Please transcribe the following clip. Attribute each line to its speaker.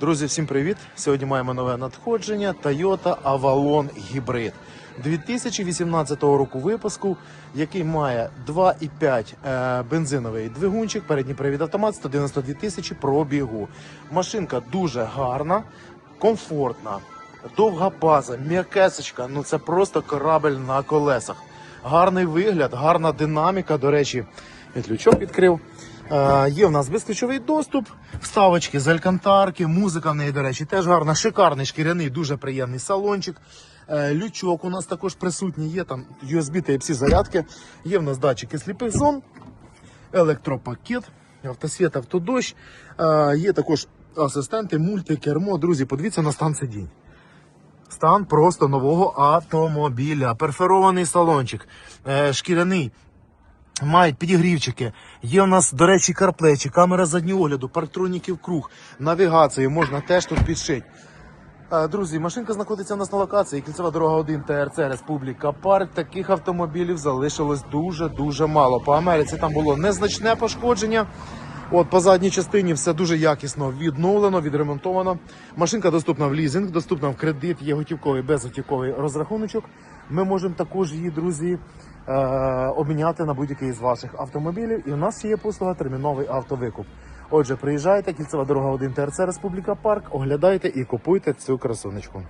Speaker 1: Друзі, всім привіт! Сьогодні маємо нове надходження Toyota Avalon Hybrid 2018 року випуску, який має 2,5 е, бензиновий двигунчик, передній привід автомат, 192 тисячі пробігу. Машинка дуже гарна, комфортна, довга база, м'якесочка. Ну це просто корабель на колесах. Гарний вигляд, гарна динаміка. До речі, я відкрив. Е, є в нас безключовий доступ, вставочки з алькантарки, музика в неї, до речі, теж гарна, шикарний шкіряний, дуже приємний салончик. Е, лючок у нас також присутній, є там USB Type-C зарядки, є в нас датчики сліпих зон, електропакет, автосвіт, автодощ. Е, є також асистенти, мультикермо. Друзі, подивіться на стан сидінь. Стан просто нового автомобіля. Перферований салончик, е, шкіряний. Мають підігрівчики. Є у нас, до речі, карплечі, камера заднього огляду, парктроніків круг, навігацію можна теж тут підшити. Е, Друзі, машинка знаходиться у нас на локації. Кільцева дорога 1 ТРЦ Республіка Парк. Таких автомобілів залишилось дуже-дуже мало. По Америці там було незначне пошкодження. От по задній частині все дуже якісно відновлено, відремонтовано. Машинка доступна в лізинг, доступна в кредит, є готівковий, безготівковий розрахуночок. Ми можемо також її, друзі, обміняти на будь-який з ваших автомобілів. І у нас є послуга терміновий автовикуп. Отже, приїжджайте, кільцева дорога 1 ТРЦ Республіка Парк, оглядайте і купуйте цю красунечку.